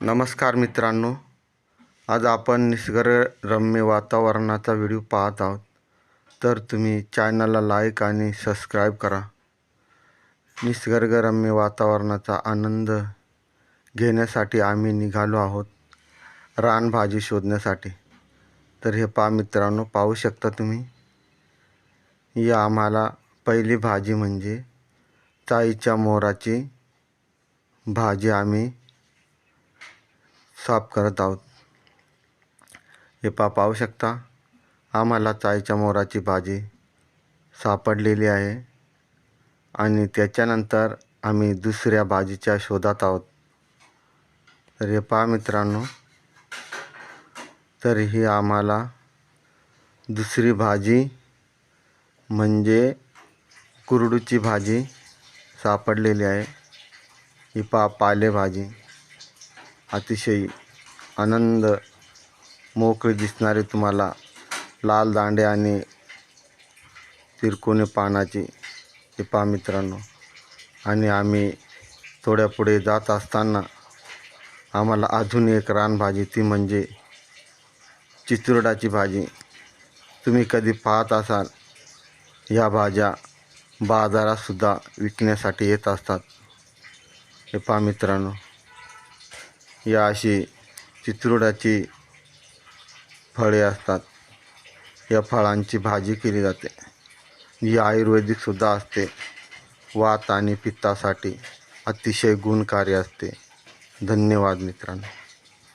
नमस्कार मित्रांनो आज आपण निसर्गरम्य वातावरणाचा व्हिडिओ पाहत आहोत. तर तुम्ही चॅनलला लाईक आणि सबस्क्राईब करा. निसर्गरम्य वातावरणाचा आनंद घेण्यासाठी आम्ही निघालो आहोत रानभाजी शोधण्यासाठी. तर हे पहा मित्रांनो पाहू शकता तुम्ही? ही आम्हाला पहिली भाजी म्हणजे चाईच्या मोराची भाजी आम्ही साफ करत आहोत. हे पा पाहू शकता आम्हाला चायच्या मोराची भाजी सापडलेली आहे. आणि त्याच्यानंतर आम्ही दुसऱ्या भाजीच्या शोधात आहोत. तर हे पहा मित्रांनो. तर ही आम्हाला दुसरी भाजी म्हणजे कुरडूची भाजी सापडलेली आहे. ही पा पालेभाजी. अतिशय आनंद मोकळे दिसणारे तुम्हाला लाल दांडे आणि तिरकोने पानाची हे पहा मित्रांनो. आणि आम्ही थोड्या पुढे जात असताना आम्हाला अजून एक रानभाजी ती म्हणजे चितुरडाची भाजी. तुम्ही कधी पाहत असाल या भाज्या बाजारातसुद्धा विकण्यासाठी येत असतात. हे पहा मित्रांनो. या अशी चित्रुडाची फळे असतात. या फळांची भाजी केली जाते. ही आयुर्वेदिकसुद्धा असते. वात आणि पित्तासाठी अतिशय गुणकारी असते. धन्यवाद मित्रांनो.